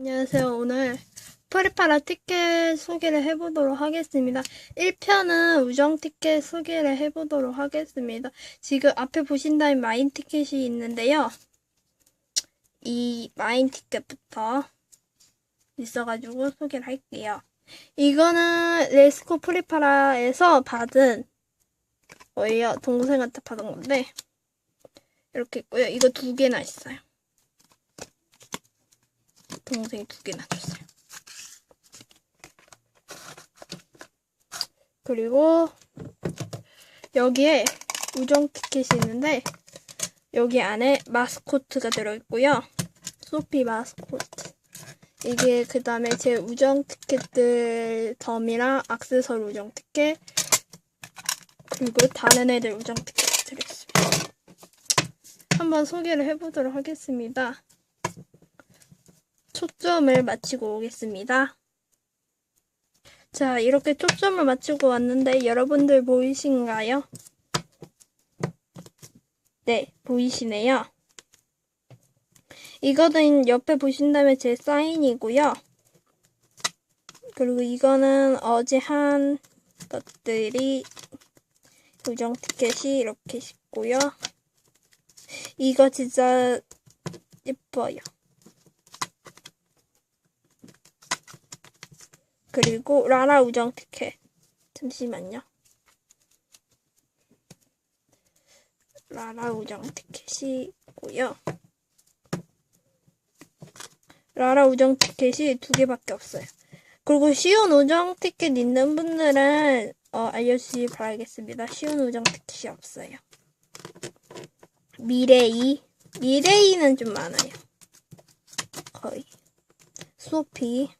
안녕하세요. 오늘 프리파라 티켓 소개를 해보도록 하겠습니다. 1편은 우정 티켓 소개를 해보도록 하겠습니다. 지금 앞에 보신다면 마인 티켓이 있는데요. 이 마인 티켓부터 있어가지고 소개를 할게요. 이거는 레스코 프리파라에서 받은 거예요. 동생한테 받은 건데 이렇게 있고요. 이거 두 개나 있어요. 동생이 두 개나 줬어요. 그리고 여기에 우정 티켓이 있는데 여기 안에 마스코트가 들어있고요. 소피 마스코트. 이게 그 다음에 제 우정 티켓들 덤이랑 악세서리 우정 티켓 그리고 다른 애들 우정 티켓 들어있습니다. 한번 소개를 해보도록 하겠습니다. 초점을 맞추고 오겠습니다. 자, 이렇게 초점을 맞추고 왔는데 여러분들 보이신가요? 네, 보이시네요. 이거는 옆에 보신다면 제 사인이고요. 그리고 이거는 어제 한 것들이 우정 티켓이 이렇게 있고요. 이거 진짜 예뻐요. 그리고 라라 우정 티켓. 잠시만요. 라라 우정 티켓이 있고요. 라라 우정 티켓이 두 개밖에 없어요. 그리고 쉬운 우정 티켓 있는 분들은 어, 알려주시기 바라겠습니다. 쉬운 우정 티켓이 없어요. 미래이 미래이는 좀 많아요. 거의 소피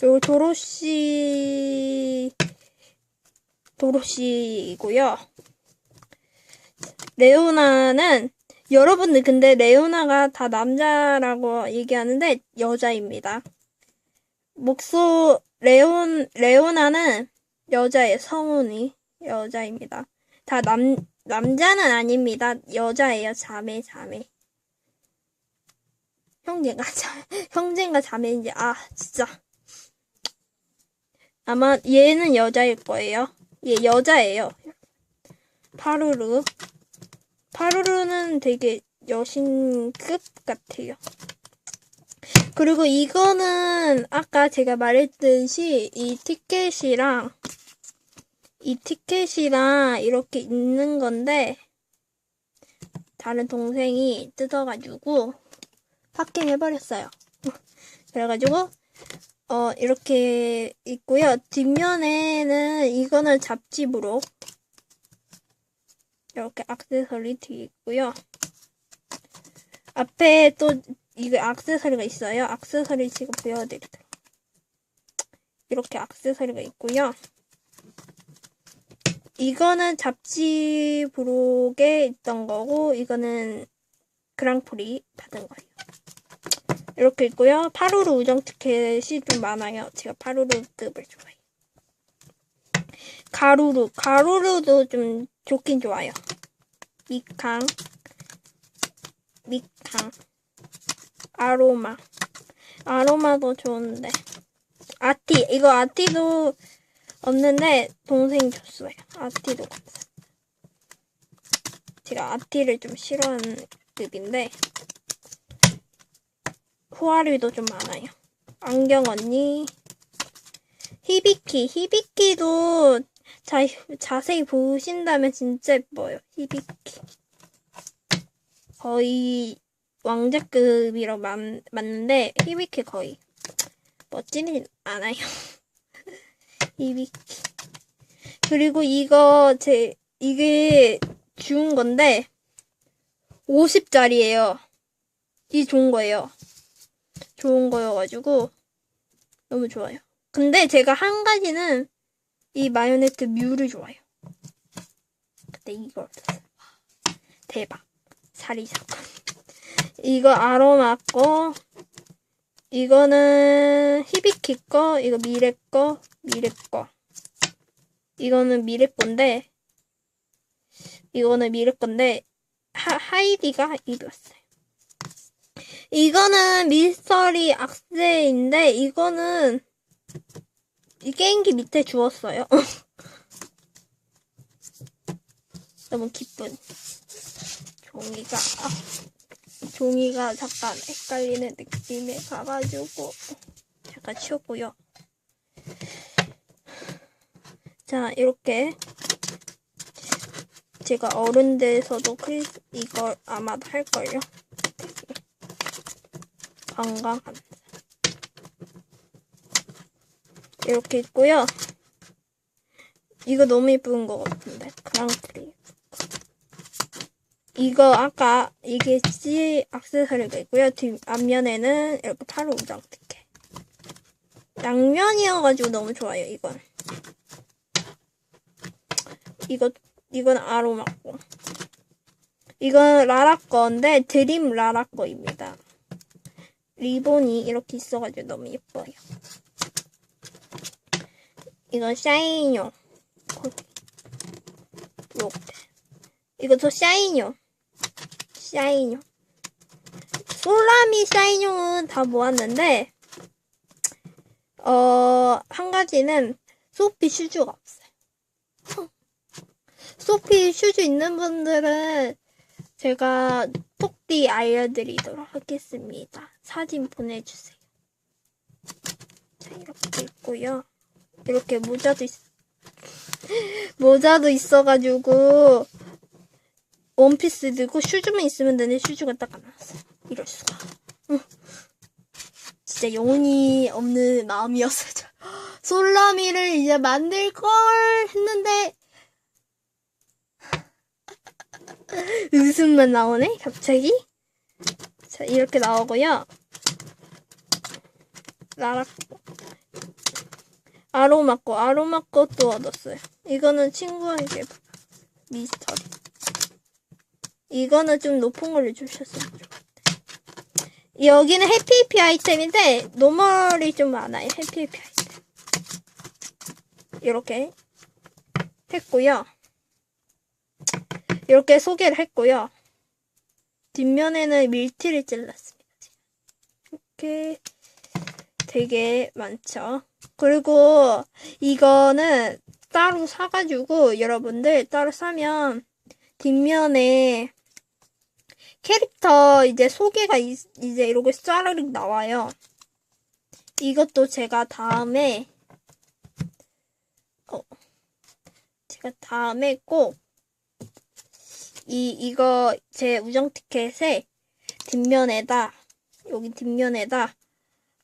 그리고 도로시 도로시이고요. 레오나는 여러분들 근데 레오나가 다 남자라고 얘기하는데 여자입니다. 목소 레온 레오나는 여자의 성운이 여자입니다. 다 남 남자는 아닙니다. 여자예요. 자매 자매. 형제가 자 형제가 자매인지 아 진짜 아마 얘는 여자일 거예요. 얘 여자예요. 파루루. 파루루는 되게 여신급 같아요. 그리고 이거는 아까 제가 말했듯이 이 티켓이랑 이 티켓이랑 이렇게 있는 건데 다른 동생이 뜯어가지고 파킹 해버렸어요. 그래가지고 어, 이렇게 있고요. 뒷면에는 이거는 잡지부로 이렇게 악세서리 뒤에 있고요. 앞에 또 이게 악세서리가 있어요. 악세서리 지금 보여드리도록. 이렇게 악세서리가 있고요. 이거는 잡지 부록에 있던 거고 이거는 그랑프리 받은 거예요. 이렇게 있고요. 파루루 우정 티켓이 좀 많아요. 제가 파루루급을 좋아해요. 가루루. 가루루도 좀 좋긴 좋아요. 미캉. 미캉. 아로마. 아로마도 좋은데. 아티. 이거 아티도 없는데 동생이 줬어요. 아티도 감사. 제가 아티를 좀 싫어하는 급인데 후아류도 좀 많아요. 안경 언니. 히비키. 히비키도 자, 자세히 보신다면 진짜 예뻐요. 히비키. 거의 왕자급이라 맞, 맞는데 히비키 거의 멋지진 않아요. 히비키. 그리고 이거 제 이게 주운 건데 50짜리예요. 이 좋은 거예요. 좋은 거여가지고 너무 좋아요. 근데 제가 한 가지는 이 마요네트 뮤를 좋아요. 근데 이걸. 대박. 살이 사건. 이거 아로마 거. 이거는 히비키 거. 이거 미래 거. 미래 거. 이거는 미래 건데. 이거는 미래 건데. 하, 하이디가 입었어요. 이거는 미스터리 악세인데 이거는 이 게임기 밑에 주웠어요. 너무 기쁜. 종이가 아, 종이가 잠깐 헷갈리는 느낌에 가가지고 잠깐 치웠고요. 자 이렇게 제가 어른 돼서도 크리스 이걸 아마 할걸요. 건강합니다. 이렇게 있고요. 이거 너무 예쁜 것 같은데 그랑프리. 이거 아까 이게 C 악세사리가 있고요. 뒷 앞면에는 이렇게 타로 우장 특혜. 양면이어가지고 너무 좋아요. 이건. 이거 이건 아로 맞고. 이건 라라 거인데 드림 라라 거입니다. 리본이 이렇게 있어가지고 너무 예뻐요. 이건 샤인용. 이렇게. 이것도 샤인용. 샤인용. 솔라미 샤인용은 다 모았는데, 어, 한 가지는 소피 슈즈가 없어요. 소피 슈즈 있는 분들은 제가 톡디 알려드리도록 하겠습니다. 사진 보내주세요. 자, 이렇게 있고요. 이렇게 모자도 있, 모자도 있어가지고, 원피스 들고 슈즈만 있으면 되는데 슈즈가 딱 안 나왔어요. 이럴 수가. 응. 진짜 영혼이 없는 마음이었어요. 솔라미를 이제 만들 걸 했는데 웃음만 나오네 갑자기. 자 이렇게 나오고요. 나락 아로마 거 아로마 것도 얻었어요. 이거는 친구에게 미스터리. 이거는 좀 높은 걸로 주셨으면 좋겠다. 여기는 해피해피 아이템인데 노멀이 좀 많아요. 해피해피 아이템. 이렇게 했고요. 이렇게 소개를 했고요. 뒷면에는 밀티를 찔렀습니다. 이렇게 되게 많죠. 그리고 이거는 따로 사가지고 여러분들 따로 사면 뒷면에 캐릭터 이제 소개가 이, 제 이렇게 쏴르륵 나와요. 이것도 제가 다음에 어 제가 다음에 꼭 이 이거 제 우정 티켓에 뒷면에다 여기 뒷면에다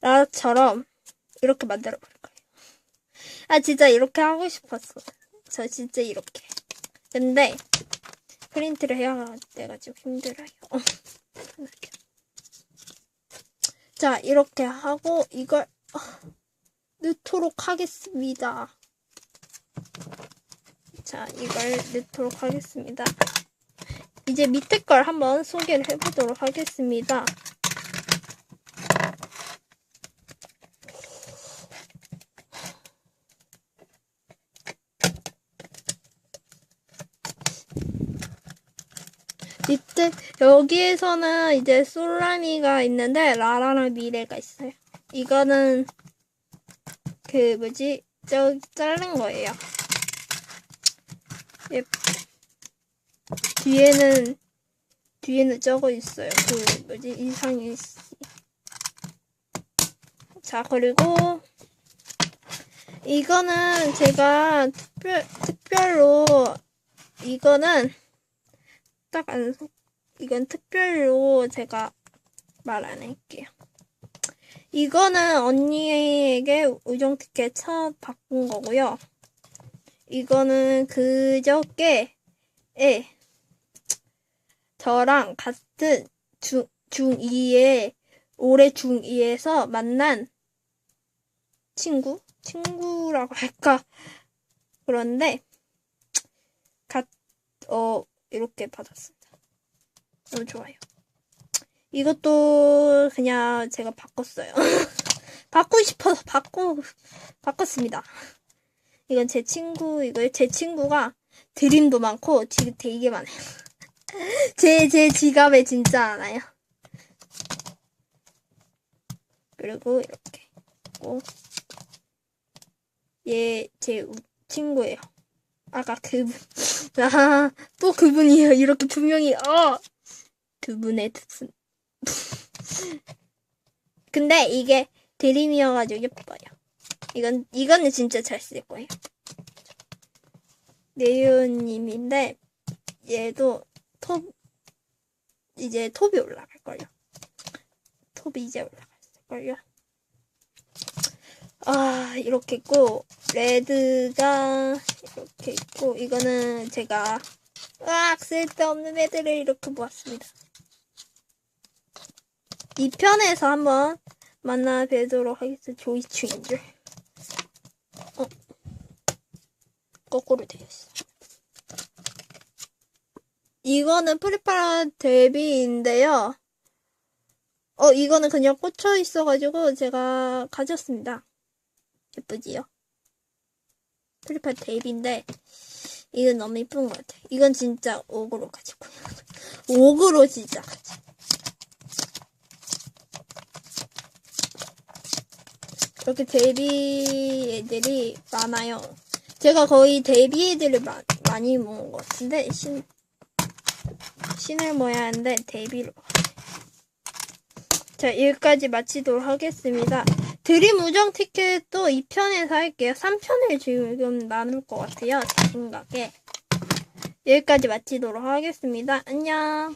라처럼 이렇게 만들어 볼 거예요. 아 진짜 이렇게 하고 싶었어. 저 진짜 이렇게. 근데 프린트를 해야 돼가지고 힘들어요. 자, 이렇게 하고 이걸 어, 넣도록 하겠습니다. 자, 이걸 넣도록 하겠습니다. 이제 밑에 걸 한번 소개를 해보도록 하겠습니다. 밑에 여기에서는 이제 솔라미가 있는데 라라랑 미래가 있어요. 이거는 그 뭐지 저 자른 거예요. 예. 뒤에는 뒤에는 적어 있어요. 그 뭐지 이상희 씨. 자 그리고 이거는 제가 특별 특별로 이거는 딱안 속, 이건 특별로 제가 말 안 할게요. 이거는 언니에게 우정 티켓 처음 바꾼 거고요. 이거는 그저께 에 저랑 같은 중, 중2에 올해 중2에서 만난 친구? 친구라고 할까? 그런데 갓, 어, 이렇게 받았습니다. 너무 좋아요. 이것도 그냥 제가 바꿨어요. 바꾸고 싶어서 바꾸, 바꿨습니다. 이건 제 친구, 이거 제 친구가 드림도 많고 지금 되게 많아요. 제, 제 지갑에 진짜 많아요. 그리고 이렇게 있고 얘 제 친구예요. 아까 그분 아, 또 그분이에요. 이렇게 두 명이 어! 두 분의 두 분. 근데 이게 드림이어가지고 예뻐요. 이건 이거는 진짜 잘 쓸 거예요. 네유님인데 얘도 톱 이제 톱이 올라갈 거예요. 톱이 이제 올라갈 걸요. 아 이렇게 있고 레드가 이렇게 있고 이거는 제가 으악 쓸데없는 애들을 이렇게 모았습니다. 이 편에서 한번 만나 뵈도록 하겠습니다. 조이충인 줄. 어. 거꾸로 되어 있어. 이거는 프리파라 데뷔인데요. 어, 이거는 그냥 꽂혀 있어가지고 제가 가졌습니다. 예쁘지요? 프리파라 데뷔인데, 이건 너무 이쁜 것 같아. 이건 진짜 옥으로 가지고. 옥으로 진짜. 이렇게 데뷔 애들이 많아요. 제가 거의 데뷔 애들을 마, 많이 모은 것 같은데, 신, 신을 모야 하는데, 데뷔로. 자, 여기까지 마치도록 하겠습니다. 드림 우정 티켓도 2편에서 할게요. 3편을 지금 나눌 것 같아요. 제 생각에. 여기까지 마치도록 하겠습니다. 안녕.